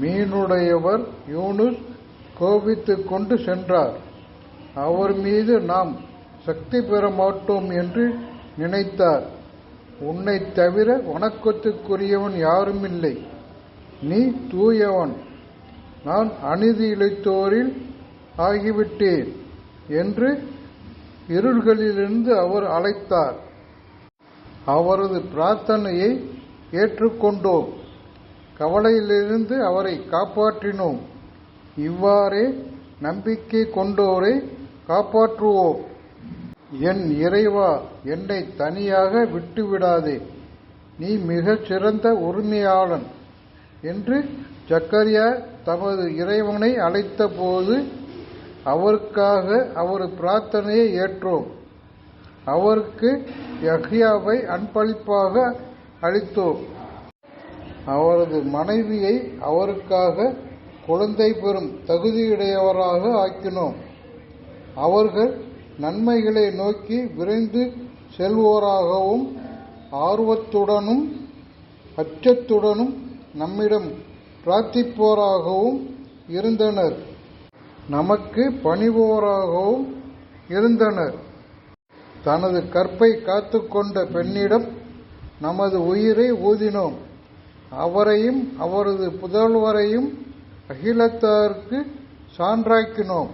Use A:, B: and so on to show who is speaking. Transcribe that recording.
A: மீனுடையவர் யூனுஸ் கோபித்துக் கொண்டு சென்றார். அவர் மீது நாம் சக்தி பெற மாட்டோம் என்று நினைத்தார். உன்னை தவிர வணக்கத்துக்குரியவன் யாருமில்லை நீ தூயவன். நான் அநீதி இழைத்தோரில் ஆகிவிட்டேன் என்று இருள்களிலிருந்து அவர் அழைத்தார். அவரது பிரார்த்தனையை ஏற்றுக்கொண்டோம். கவலையிலிருந்து அவரை காப்பாற்றினோம். இவ்வாறே நம்பிக்கை கொண்டோரை காப்பாற்றுவோம். என் இறைவா என்னை தனியாக விட்டுவிடாதே. நீ மிகச் சிறந்த உரிமையாளன் என்று ஜக்கரியா தமது இறைவனை அழைத்தபோது அவருக்காக அவர் பிரார்த்தனையை ஏற்றோம். அவருக்கு யஹ்யாவை அன்பளிப்பாக அளித்தோம். அவரது மனைவியை அவருக்காக குழந்தை பெறும் தகுதியுடையவராக ஆக்கினோம். அவர்கள் நன்மைகளை நோக்கி விரைந்து செல்வோராகவும் ஆர்வத்துடனும் அச்சத்துடனும் நம்மிடம் பிரார்த்திப்போராகவும் இருந்தனர். நமக்கு பணிபோராகவும் இருந்தனர். தனது கற்பை காத்துக்கொண்ட பெண்ணிடம் நமது உயிரை ஊதினோம். அவரையும் அவரது புதல்வரையும் அகிலத்தாருக்கு சான்றாக்கினோம்.